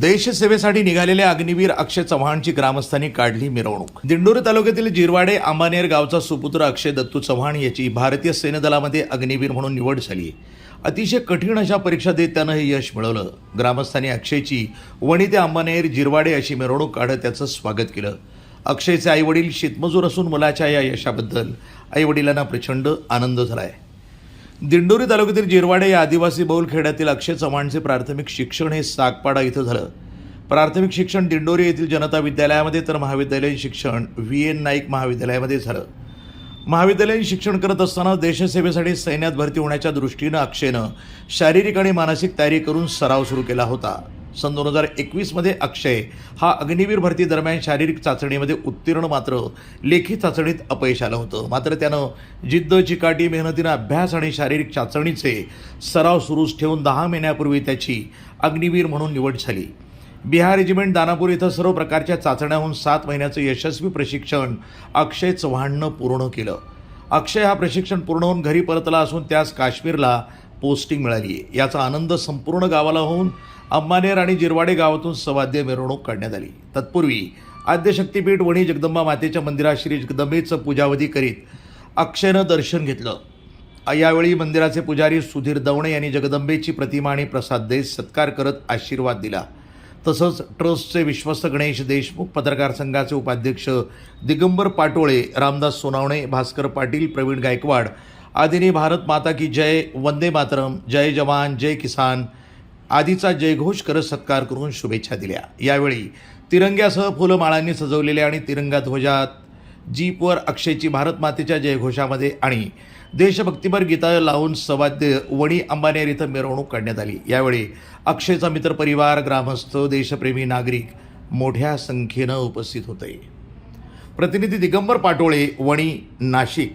देशसेवेसाठी निघालेल्या अग्निवीर अक्षय चव्हाणची ग्रामस्थांनी काढली मिरवणूक. दिंडोरी तालुक्यातील जिरवाडे आंबानेर गावचा सुपुत्र अक्षय दत्तू चव्हाण याची भारतीय सैन्यदलामध्ये अग्निवीर म्हणून निवड झाली अतिशय कठीण अशा परीक्षा देत त्यानं हे यश मिळवलं. ग्रामस्थांनी अक्षयची वणी ते आंबानेर जिरवाडे अशी मिरवणूक काढत त्याचं स्वागत केलं. अक्षयचे आईवडील शेतमजूर असून मुलाच्या या यशाबद्दल आईवडिलांना प्रचंड आनंद झाला आहे दिंडोरी तालुक्यातील जिरवाडे या आदिवासी बहुल खेड्यातील अक्षय चव्हाणचे प्राथमिक शिक्षण हे सागपाडा इथं झालं. प्राथमिक शिक्षण दिंडोरी येथील जनता विद्यालयामध्ये तर महाविद्यालयीन शिक्षण व्ही एन नाईक महाविद्यालयामध्ये झालं. महाविद्यालयीन शिक्षण करत असताना देशसेवेसाठी सैन्यात भरती होण्याच्या दृष्टीनं अक्षयनं शारीरिक आणि मानसिक तयारी करून सराव सुरू केला होता. सन दोन हजार एकवीसमध्ये अक्षय हा अग्निवीर भरती दरम्यान शारीरिक चाचणीमध्ये उत्तीर्ण मात्र. लेखी चाचणीत अपयश आलं होतं. मात्र त्यानं जिद्द चिकाटी मेहनतीनं अभ्यास आणि शारीरिक चाचणीचे सराव सुरूच ठेवून दहा महिन्यापूर्वी त्याची अग्निवीर म्हणून निवड झाली. बिहार रेजिमेंट दानापूर इथं सर्व प्रकारच्या चाचण्याहून सात महिन्याचं यशस्वी प्रशिक्षण अक्षय चव्हाणनं पूर्ण केलं. अक्षय हा प्रशिक्षण पूर्ण होऊन घरी परतला असून त्यास काश्मीरला पोस्टिंग मिळाली आहे. याचा आनंद संपूर्ण गावाला होऊन अंबानेर आणि जिरवाडे गावातून सवाद्य मिरवणूक काढण्यात आली. तत्पूर्वी आद्यशक्तीपीठ वणी जगदंबा मातेच्या मंदिरात श्री जगदंबेचं पूजावधी करीत अक्षयनं दर्शन घेतलं. यावेळी मंदिराचे पुजारी सुधीर दवणे यांनी जगदंबेची प्रतिमा आणि प्रसाद देत सत्कार करत आशीर्वाद दिला. तसंच ट्रस्टचे विश्वस्त गणेश देशमुख पत्रकार संघाचे उपाध्यक्ष दिगंबर पाटोळे रामदास सोनावणे भास्कर पाटील प्रवीण गायकवाड आदिने भारत माता की जय वंदे मातरम जय जवान जय किसान आदीचा जयघोष करत सत्कार करून शुभेच्छा दिल्या. यावेळी तिरंग्यासह फुलमाळांनी सजवलेल्या आणि तिरंगा ध्वजात जीपवर अक्षयची भारत मातेच्या जयघोषामध्ये आणि देशभक्तीपर गीता लावून सवाद्य वणी अंबानेर इथं मिरवणूक काढण्यात आली. यावेळी अक्षयचा मित्रपरिवार ग्रामस्थ देशप्रेमी नागरिक मोठ्या संख्येनं उपस्थित होते. प्रतिनिधी Digambar Patole Wani Nashik.